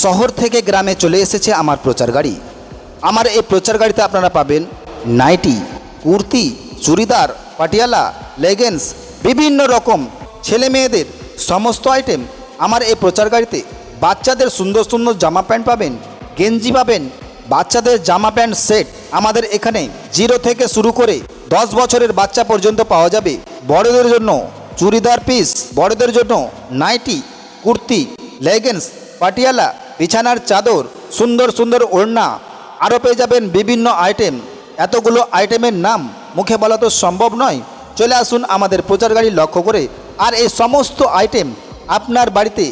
শহর থেকে গ্রামে চলে এসেছে আমার প্রচার গাড়ি। আমার এই প্রচার গাড়িতে আপনারা পাবেন নাইটি, কুর্তি, চুড়িদার, পাটিয়ালা, লেগেন্স, বিভিন্ন রকম ছেলে মেয়েদের সমস্ত আইটেম আমার এই প্রচার গাড়িতে। বাচ্চাদের সুন্দর সুন্দর জামা প্যান্ট পাবেন, গেঞ্জি পাবেন, বাচ্চাদের জামা প্যান্ট সেট আমাদের এখানে জিরো থেকে শুরু করে দশ বছরের বাচ্চা পর্যন্ত পাওয়া যাবে। বড়দের জন্য চুড়িদার পিস, বড়দের জন্য নাইটি, কুর্তি, লেগেন্স, পাটিয়ালা বিছানার চাদর, সুন্দর সুন্দর ওড়না আরও পেয়ে যাবেন বিভিন্ন আইটেম। এতগুলো আইটেমের নাম মুখে বলা তো সম্ভব নয়। চলে আসুন আমাদের প্রচার গাড়ি লক্ষ্য করে। আর এই সমস্ত আইটেম আপনার বাড়িতে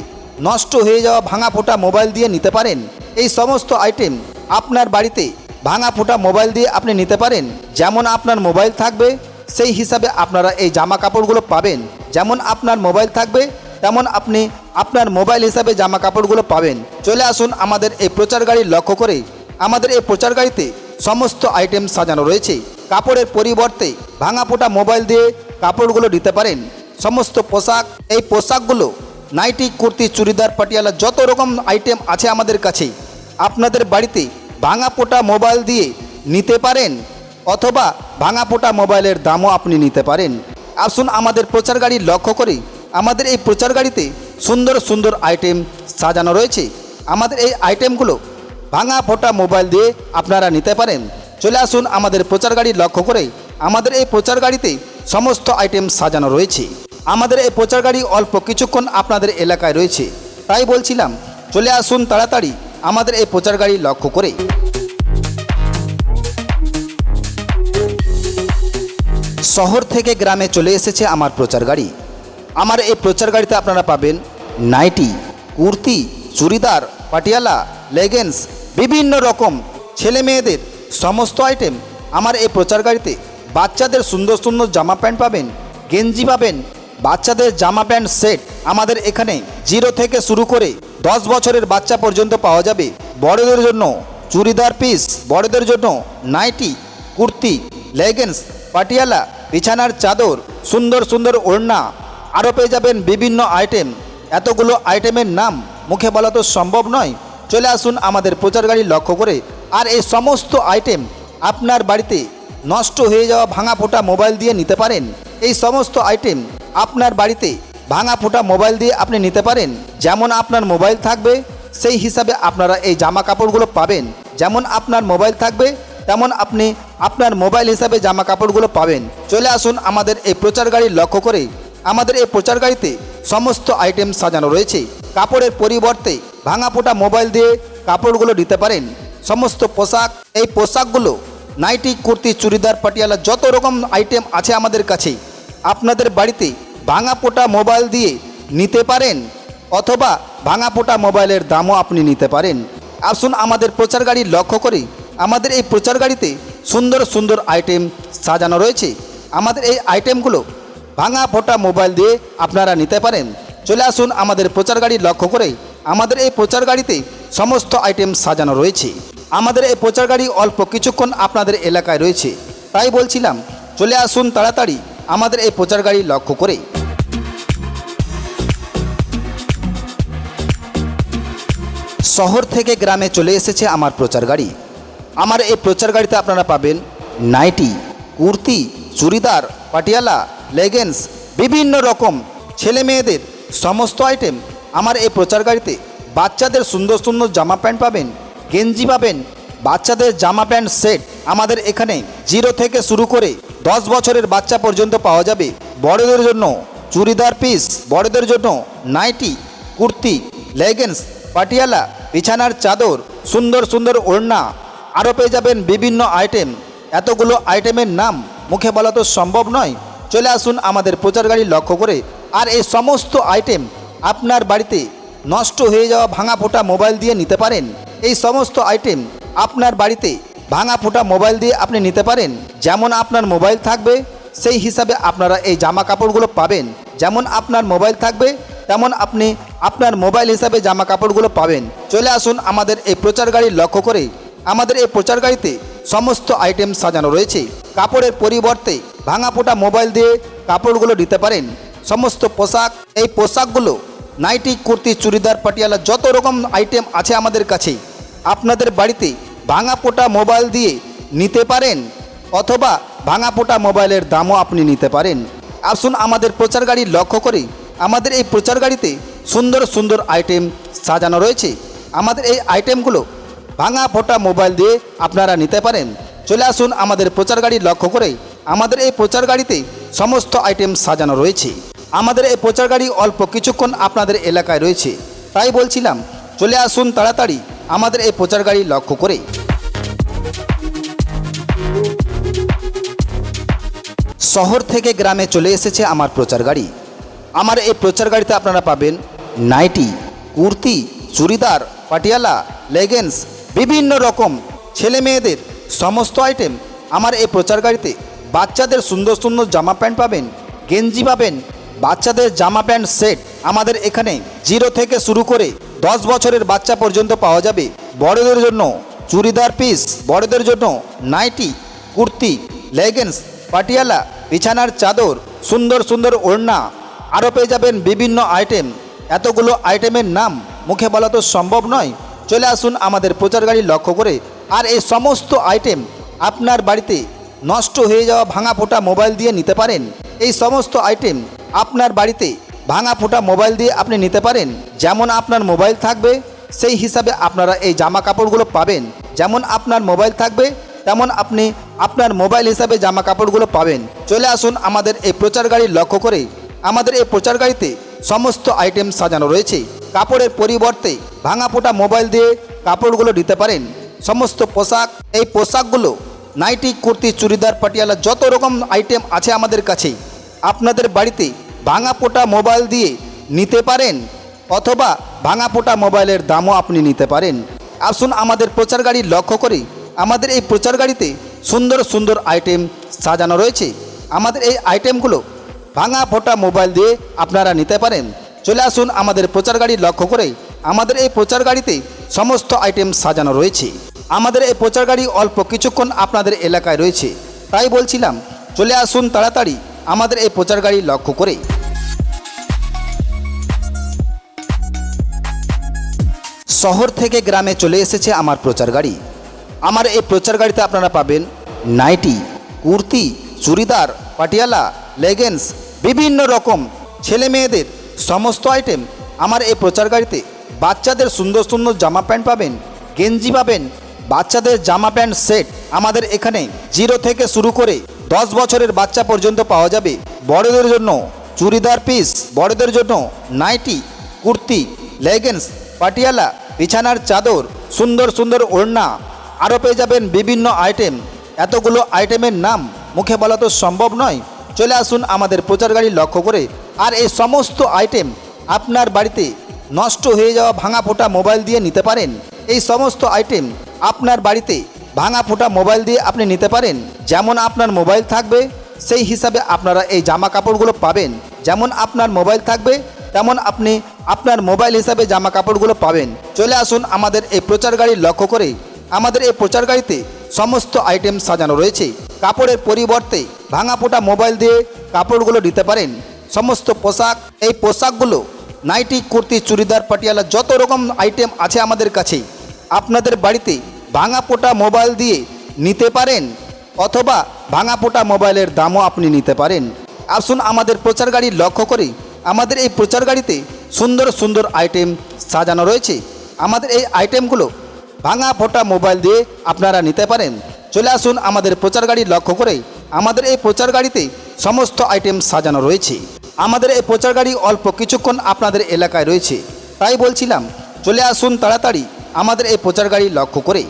নষ্ট হয়ে যাওয়া ভাঙা ফোটা মোবাইল দিয়ে নিতে পারেন। এই সমস্ত আইটেম আপনার বাড়িতে ভাঙা ফোটা মোবাইল দিয়ে আপনি নিতে পারেন। যেমন আপনার মোবাইল থাকবে, সেই হিসাবে আপনারা এই জামা কাপড়গুলো পাবেন। যেমন আপনার মোবাইল থাকবে তেমন আপনি আপনার মোবাইল হিসাবে জামা কাপড়গুলো পাবেন। চলে আসুন আমাদের এই প্রচার গাড়ি লক্ষ্য করে। আমাদের এই প্রচার গাড়িতে সমস্ত আইটেম সাজানো রয়েছে। কাপড়ের পরিবর্তে ভাঙা ফোটা মোবাইল দিয়ে কাপড়গুলো নিতে পারেন। সমস্ত পোশাক, এই পোশাকগুলো নাইটি, কুর্তি, চুড়িদার, পাটিয়ালা, যত রকম আইটেম আছে আমাদের কাছে, আপনাদের বাড়িতে ভাঙা পোটা মোবাইল দিয়ে নিতে পারেন অথবা ভাঙা পোটা মোবাইলের দামও আপনি নিতে পারেন। আসুন আমাদের প্রচার গাড়ি লক্ষ্য করে আমাদের এই প্রচার গাড়িতে সুন্দর সুন্দর আইটেম সাজানো রয়েছে। আমাদের এই আইটেমগুলো ভাঙা ফোটা মোবাইল দিয়ে আপনারা নিতে পারেন। চলে আসুন আমাদের প্রচার গাড়ি লক্ষ্য করে আমাদের এই প্রচার গাড়িতে সমস্ত আইটেম সাজানো রয়েছে। আমাদের এই প্রচার গাড়ি অল্প কিছুক্ষণ আপনাদের এলাকায় রয়েছে। তাই বলছিলাম, চলে আসুন তাড়াতাড়ি আমাদের এই প্রচার গাড়ি লক্ষ্য করে। শহর থেকে গ্রামে চলে এসেছে আমার প্রচার গাড়ি। আমার এই প্রচার গাড়িতে আপনারা পাবেন নাইটি, কুর্তি, চুড়িদার, পাটিয়ালা, লেগেন্স, বিভিন্ন রকম ছেলে মেয়েদের সমস্ত আইটেম আমার এই প্রচার গাড়িতে বাচ্চাদের সুন্দর সুন্দর জামা প্যান্ট পাবেন, গেঞ্জি পাবেন, বাচ্চাদের জামা প্যান্ট সেট আমাদের এখানে জিরো থেকে শুরু করে দশ বছরের বাচ্চা পর্যন্ত পাওয়া যাবে। বড়দের জন্য চুড়িদার পিস, বড়দের জন্য নাইটি, কুর্তি, লেগেন্স, পাটিয়ালা, বিছানার চাদর, সুন্দর সুন্দর ওড়না আরও পেয়ে যাবেন বিভিন্ন আইটেম। এতগুলো আইটেমের নাম মুখে বলা তো সম্ভব নয়। চলে আসুন আমাদের প্রচার গাড়ি লক্ষ্য করে। আর এই সমস্ত আইটেম আপনার বাড়িতে নষ্ট হয়ে যাওয়া ভাঙা ফোটা মোবাইল দিয়ে নিতে পারেন। এই সমস্ত আইটেম আপনার বাড়িতে ভাঙা ফোটা মোবাইল দিয়ে আপনি নিতে পারেন। যেমন আপনার মোবাইল থাকবে, সেই হিসাবে আপনারা এই জামা কাপড়গুলো পাবেন। যেমন আপনার মোবাইল থাকবে, তেমন আপনি আপনার মোবাইল হিসাবে জামা কাপড়গুলো পাবেন। চলে আসুন আমাদের এই প্রচার গাড়ি লক্ষ্য করে। আমাদের এই প্রচার গাড়িতে সমস্ত আইটেম সাজানো রয়েছে। কাপড়ের পরিবর্তে ভাঙা ফোটা মোবাইল দিয়ে কাপড়গুলো নিতে পারেন। সমস্ত পোশাক, এই পোশাকগুলো নাইটি কুর্তি, চুড়িদার, পাটিয়ালা, যত রকম আইটেম আছে আমাদের কাছে, আপনাদের বাড়িতে ভাঙা পোটা মোবাইল দিয়ে নিতে পারেন অথবা ভাঙা পোটা মোবাইলের দামও আপনি নিতে পারেন। আসুন আমাদের প্রচার গাড়ি লক্ষ্য করে আমাদের এই প্রচার গাড়িতে সুন্দর সুন্দর আইটেম সাজানো রয়েছে। আমাদের এই আইটেমগুলো ভাঙা ফোটা মোবাইল দিয়ে আপনারা নিতে পারেন। চলে আসুন আমাদের প্রচার গাড়ি লক্ষ্য করে। আমাদের এই প্রচার গাড়িতে সমস্ত আইটেম সাজানো রয়েছে। আমাদের এই প্রচার গাড়ি অল্প কিছুক্ষণ আপনাদের এলাকায় রয়েছে। তাই বলছিলাম, চলে আসুন তাড়াতাড়ি আমাদের এই প্রচার গাড়ি লক্ষ্য করে। শহর থেকে গ্রামে চলে এসেছে আমার প্রচার গাড়ি। আমার এই প্রচার গাড়িতে আপনারা পাবেন নাইটি, কুর্তি, চুড়িদার, পাটিয়ালা লেগেন্স, বিভিন্ন রকম ছেলে মেয়েদের সমস্ত আইটেম আমার এই প্রচার গাড়িতে বাচ্চাদের সুন্দর সুন্দর জামা প্যান্ট পাবেন, গেঞ্জি পাবেন, বাচ্চাদের জামা প্যান্ট সেট আমাদের এখানে জিরো থেকে শুরু করে দশ বছরের বাচ্চা পর্যন্ত পাওয়া যাবে। বড়দের জন্য চুড়িদার পিস বড়দের জন্য নাইটি, কুর্তি, লেগেন্স, পাটিয়ালা, বিছানার চাদর, সুন্দর সুন্দর ওড়না আরও পেয়ে যাবেন বিভিন্ন আইটেম এতগুলো আইটেমের নাম মুখে বলা তো সম্ভব নয় চলে আসুন আমাদের প্রচার গাড়ি লক্ষ্য করে। আর এই সমস্ত আইটেম আপনার বাড়িতে নষ্ট হয়ে যাওয়া ভাঙা ফোটা মোবাইল দিয়ে নিতে পারেন। এই সমস্ত আইটেম আপনার বাড়িতে ভাঙা ফোটা মোবাইল দিয়ে আপনি নিতে পারেন। যেমন আপনার মোবাইল থাকবে, সেই হিসাবে আপনারা এই জামা কাপড়গুলো পাবেন। যেমন আপনার মোবাইল থাকবে, তেমন আপনি আপনার মোবাইল হিসাবে জামা কাপড়গুলো পাবেন। চলে আসুন আমাদের এই প্রচার গাড়ি লক্ষ্য করে। আমাদের এই প্রচার গাড়িতে সমস্ত আইটেম সাজানো রয়েছে। কাপড়ের পরিবর্তে ভাঙা ফোটা মোবাইল দিয়ে কাপড়গুলো নিতে পারেন। সমস্ত পোশাক, এই পোশাকগুলো নাইটি কুর্তি, চুড়িদার, পাটিয়ালা, যত রকম আইটেম আছে আমাদের কাছে, আপনাদের বাড়িতে ভাঙা পোটা মোবাইল দিয়ে নিতে পারেন অথবা ভাঙা পোটা মোবাইলের দামও আপনি নিতে পারেন। আসুন আমাদের প্রচার গাড়ি লক্ষ্য করে আমাদের এই প্রচার গাড়িতে সুন্দর সুন্দর আইটেম সাজানো রয়েছে। আমাদের এই আইটেমগুলো ভাঙা ফোটা মোবাইল দিয়ে আপনারা নিতে পারেন। চলে আসুন আমাদের প্রচার গাড়ি লক্ষ্য করে। আমাদের এই প্রচার গাড়িতে সমস্ত আইটেম সাজানো রয়েছে। আমাদের এই প্রচার গাড়ি অল্প কিছুক্ষণ আপনাদের এলাকায় রয়েছে। তাই বলছিলাম, চলে আসুন তাড়াতাড়ি আমাদের এই প্রচার গাড়ি লক্ষ্য করে। শহর থেকে গ্রামে চলে এসেছে আমার প্রচার গাড়ি। আমার এই প্রচার গাড়িতে আপনারা পাবেন নাইটি, কুর্তি, চুড়িদার, পাটিয়ালা, লেগেন্স বিভিন্ন রকম ছেলে মেয়েদের সমস্ত আইটেম আমার এই প্রচার গাড়িতে বাচ্চাদের সুন্দর সুন্দর জামা প্যান্ট পাবেন, গেঞ্জি পাবেন, বাচ্চাদের জামা প্যান্ট সেট আমাদের এখানে জিরো থেকে শুরু করে দশ বছরের বাচ্চা পর্যন্ত পাওয়া যাবে। বড়দের জন্য চুড়িদার পিস বড়দের জন্য নাইটি, কুর্তি লেগেন্স পাটিয়ালা, বিছানার চাদর, সুন্দর সুন্দর ওড়না। আরও পেয়ে যাবেন বিভিন্ন আইটেম এতগুলো আইটেমের নাম মুখে বলা তো সম্ভব নয়। চলে আসুন আমাদের প্রচার গাড়ি লক্ষ্য করে। আর এই সমস্ত আইটেম আপনার বাড়িতে নষ্ট হয়ে যাওয়া ভাঙা ফোটা মোবাইল দিয়ে নিতে পারেন। এই সমস্ত আইটেম আপনার বাড়িতে ভাঙা ফোটা মোবাইল দিয়ে আপনি নিতে পারেন। যেমন আপনার মোবাইল থাকবে, সেই হিসাবে আপনারা এই জামা কাপড়গুলো পাবেন। যেমন আপনার মোবাইল থাকবে, তেমন আপনি আপনার মোবাইল হিসাবে জামা কাপড়গুলো পাবেন। চলে আসুন আমাদের এই প্রচার গাড়ি লক্ষ্য করে। আমাদের এই প্রচার গাড়িতে সমস্ত আইটেম সাজানো রয়েছে। কাপড়ের পরিবর্তে ভাঙা ফোটা মোবাইল দিয়ে কাপড়গুলো দিতে পারেন। সমস্ত পোশাক, এই পোশাকগুলো নাইটি, কুর্তি, চুড়িদার, পাটিয়ালা, যত রকম আইটেম আছে আমাদের কাছে, আপনাদের বাড়িতে ভাঙা পোটা মোবাইল দিয়ে নিতে পারেন অথবা ভাঙা পোটা মোবাইলের দামও আপনি নিতে পারেন। আসুন আমাদের প্রচার গাড়ি লক্ষ্য করে আমাদের এই প্রচার গাড়িতে সুন্দর সুন্দর আইটেম সাজানো রয়েছে। আমাদের এই আইটেমগুলো ভাঙা ফোটা মোবাইল দিয়ে আপনারা নিতে পারেন। চলে আসুন আমাদের প্রচার গাড়ি লক্ষ্য করে। আমাদের এই প্রচার গাড়িতে সমস্ত আইটেম সাজানো রয়েছে। আমাদের এই প্রচার গাড়ি অল্প কিছুক্ষণ আপনাদের এলাকায় রয়েছে। তাই বলছিলাম, চলে আসুন তাড়াতাড়ি আমাদের এই প্রচার গাড়ি লক্ষ্য করে। শহর থেকে গ্রামে চলে এসেছে আমার প্রচার গাড়ি। আমার এই প্রচার গাড়িতে আপনারা পাবেন নাইটি, কুর্তি, চুড়িদার, পাটিয়ালা লেগেন্স বিভিন্ন রকম ছেলে মেয়েদের সমস্ত আইটেম আমার এই প্রচার গাড়িতে বাচ্চাদের সুন্দর সুন্দর জামা প্যান্ট পাবেন, গেঞ্জি পাবেন, বাচ্চাদের জামা প্যান্ট সেট আমাদের এখানে জিরো থেকে শুরু করে দশ বছরের বাচ্চা পর্যন্ত পাওয়া যাবে। বড়দের জন্য চুড়িদার পিস বড়দের জন্য নাইটি, কুর্তি লেগেন্স পাটিয়ালা, বিছানার চাদর, সুন্দর সুন্দর ওড়না আরও পেয়ে যাবেন বিভিন্ন আইটেম এতগুলো আইটেমের নাম মুখে বলা তো সম্ভব নয়। চলে আসুন আমাদের প্রচার গাড়ি লক্ষ্য করে। আর এই সমস্ত আইটেম আপনার বাড়িতে নষ্ট হয়ে যাওয়া ভাঙা ফোটা মোবাইল দিয়ে নিতে পারেন। এই সমস্ত আইটেম আপনার বাড়িতে ভাঙা ফোটা মোবাইল দিয়ে আপনি নিতে পারেন। যেমন আপনার মোবাইল থাকবে, সেই হিসাবে আপনারা এই জামা কাপড়গুলো পাবেন। যেমন আপনার মোবাইল থাকবে, তেমন আপনি আপনার মোবাইল হিসাবে জামা কাপড়গুলো পাবেন। চলে আসুন আমাদের এই প্রচার গাড়ি লক্ষ্য করে। আমাদের এই প্রচার গাড়িতে সমস্ত আইটেম সাজানো রয়েছে। কাপড়ের পরিবর্তে ভাঙা ফোটা মোবাইল দিয়ে কাপড়গুলো দিতে পারেন। সমস্ত পোশাক, এই পোশাকগুলো নাইটি, কুর্তি, চুড়িদার, পাটিয়ালা, যত রকম আইটেম আছে আমাদের কাছে, আপনাদের বাড়িতে ভাঙা পোটা মোবাইল দিয়ে নিতে পারেন অথবা ভাঙা পোটা মোবাইলের দামও আপনি নিতে পারেন। আসুন আমাদের প্রচার গাড়ি লক্ষ্য করে আমাদের এই প্রচার গাড়িতে সুন্দর সুন্দর আইটেম সাজানো রয়েছে। আমাদের এই আইটেমগুলো ভাঙা ফোটা মোবাইল দিয়ে আপনারা নিতে পারেন। চলে আসুন আমাদের প্রচার গাড়ি লক্ষ্য করে আমাদের এই প্রচার গাড়িতে সমস্ত আইটেম সাজানো রয়েছে। আমাদের এই প্রচার গাড়ি অল্প কিছুক্ষণ আপনাদের এলাকায় রয়েছে। তাই বলছিলাম, চলে আসুন তাড়াতাড়ি আমাদের এই প্রচার গাড়ি লক্ষ্য করে।